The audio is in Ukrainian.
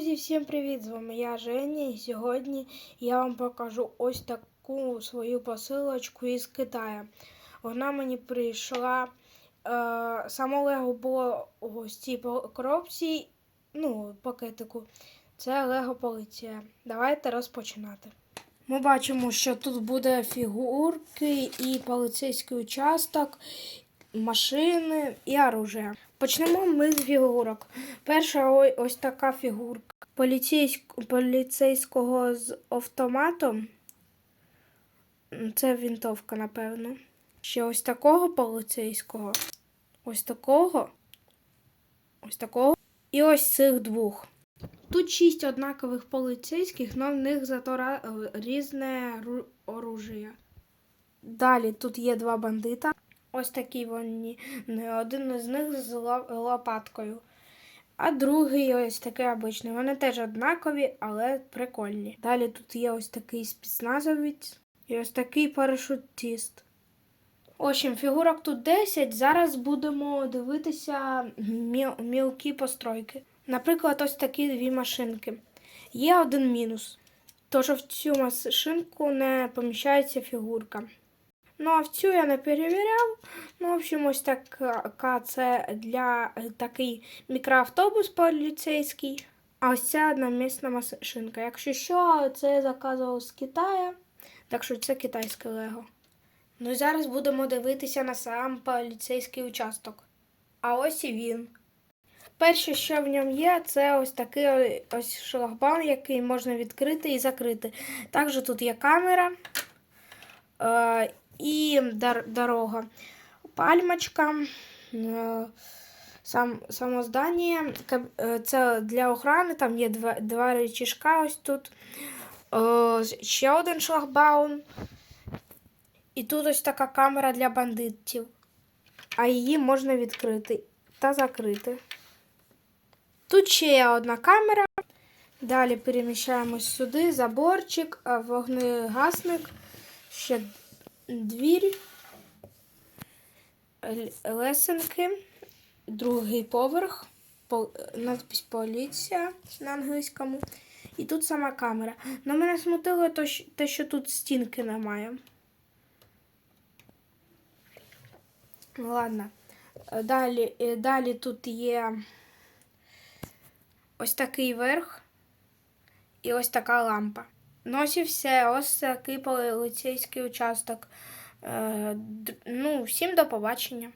Друзі, всім привіт! З вами я Женя, і сьогодні я вам покажу ось таку свою посилочку із Китаю. Вона мені прийшла. Е, само Лего було ось цій коробці, ну, пакетику. Це Лего поліція. Давайте розпочинати. Ми бачимо, що тут буде фігурки і поліцейський участок, машини і оружие. Почнемо ми з фігурок. Перша ось така фігурка поліцейського з автоматом. Це вінтовка, напевно. Ще ось такого поліцейського. Ось такого. Ось такого. І ось цих двох. Тут шість однакових поліцейських, але в них зато різне ру- оружие. Далі тут є два бандита. Ось такі вони. Один із них з лопаткою. А другий ось такий обичний. Вони теж однакові, але прикольні. Далі тут є ось такий спецназовець і ось такий парашутист. В общем, фігурок тут 10. Зараз будемо дивитися мілкі постройки. Наприклад, ось такі дві машинки. Є один мінус. То, що в цю машинку не поміщається фігурка. Ну, а в цю я не перевіряв. Ну, в общем, ось така це для е, такий мікроавтобус поліцейський. А ось ця одномісна машинка. Якщо що, це я заказував з Китаю, так що це китайське лего. Ну зараз будемо дивитися на сам поліцейський участок. А ось і він. Перше, що в ньому є, це ось такий о- ось шлагбаум, який можна відкрити і закрити. Також тут є камера е, і дорога. Пальмочка, е, сам, само здання. Е, Це для охорони, там є два, два речішка ось тут. Е, Ще один шлагбаум. І тут ось така камера для бандитів. А її можна відкрити та закрити. Тут ще є одна камера. Далі переміщаємось сюди, заборчик, вогнегасник, ще двір, лесенки, другий поверх, надпись поліція на англійському. І тут сама камера. Но мене смутило те, що тут стінки немає. Ну, Ладно. Далі, е, далі тут є ось такий верх і ось така лампа. Ось все. Ось такий поліцейський участок. Е, Ну, всім до побачення.